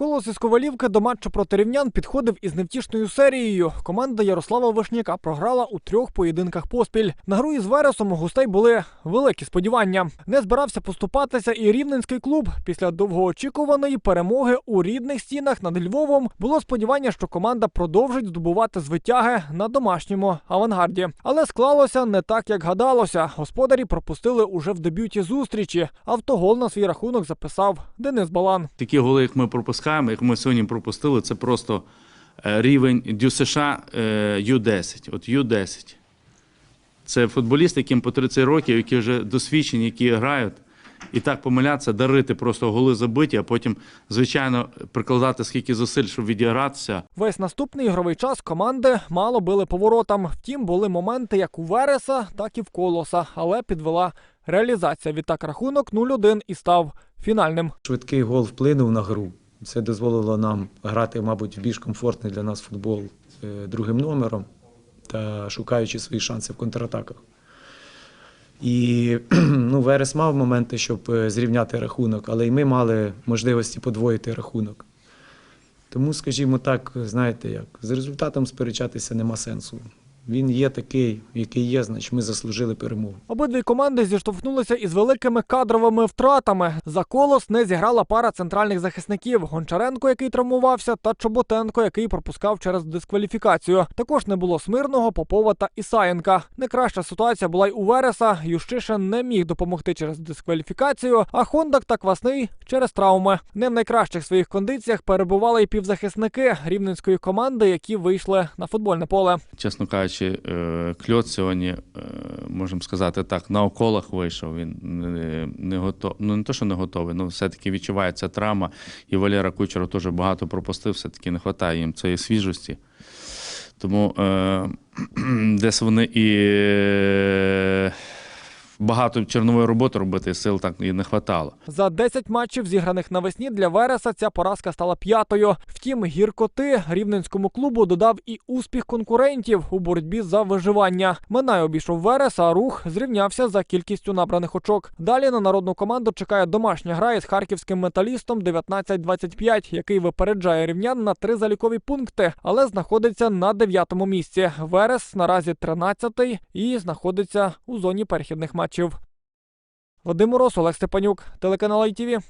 Колос із Ковалівки до матчу проти рівнян підходив із невтішною серією. Команда Ярослава Вишняка програла у трьох поєдинках поспіль. На гру із Вересом у гостей були великі сподівання. Не збирався поступатися і рівненський клуб. Після довгоочікуваної перемоги у рідних стінах над Львовом було сподівання, що команда продовжить здобувати звитяги на домашньому авангарді. Але склалося не так, як гадалося. Господарі пропустили уже в дебюті зустрічі. Автогол на свій рахунок записав Денис Балан. Такі голи, як ми пропускаємо, як ми сьогодні пропустили, це просто е, рівень ДЮСШ е, Ю-10. От Ю-10. Це футболісти, яким по 30 років, які вже досвідчені, які грають. І так помилятися, дарити просто голи забиті, а потім, звичайно, прикладати скільки зусиль, щоб відігратися. Весь наступний ігровий час команди мало били поворотам. Втім, були моменти як у Вереса, так і в Колоса, але підвела реалізація. Відтак рахунок 0-1 і став фінальним. Швидкий гол вплинув на гру. Це дозволило нам грати, мабуть, в більш комфортний для нас футбол е, другим номером та шукаючи свої шанси в контратаках. І ну, Верес мав моменти, щоб е, зрівняти рахунок, але й ми мали можливості подвоїти рахунок. Тому, скажімо так, знаєте як, з результатом сперечатися нема сенсу. Він є такий, який є, значить ми заслужили перемогу. Обидві команди зіштовхнулися із великими кадровими втратами. За колос не зіграла пара центральних захисників: Гончаренко, який травмувався, та Чоботенко, який пропускав через дискваліфікацію. Також не було смирного Попова та Ісаєнка. Не краща ситуація була й у Вереса. Ющишин не міг допомогти через дискваліфікацію, а Хондак та Квасний через травми. Не в найкращих своїх кондиціях перебували й півзахисники рівненської команди, які вийшли на футбольне поле. Чесно кажучи, е, кльот сьогодні, е, можемо сказати так, на околах вийшов. Він не, готовий. готов, ну не то, що не готовий, але все-таки відчувається травма. І Валера Кучеров теж багато пропустив, все-таки не вистачає їм цієї свіжості. Тому е, десь вони і багато чернової роботи робити сил так і не вистачало. За 10 матчів, зіграних навесні для Вереса, ця поразка стала п'ятою. Втім, гіркоти рівненському клубу додав і успіх конкурентів у боротьбі за виживання. Минай обійшов Верес, а рух зрівнявся за кількістю набраних очок. Далі на народну команду чекає домашня гра із харківським металістом 19-25, який випереджає рівнян на три залікові пункти, але знаходиться на дев'ятому місці. Верес наразі 13-й і знаходиться у зоні перехідних матчів. Вадим Мороз, Олег Степанюк, телеканал ITV.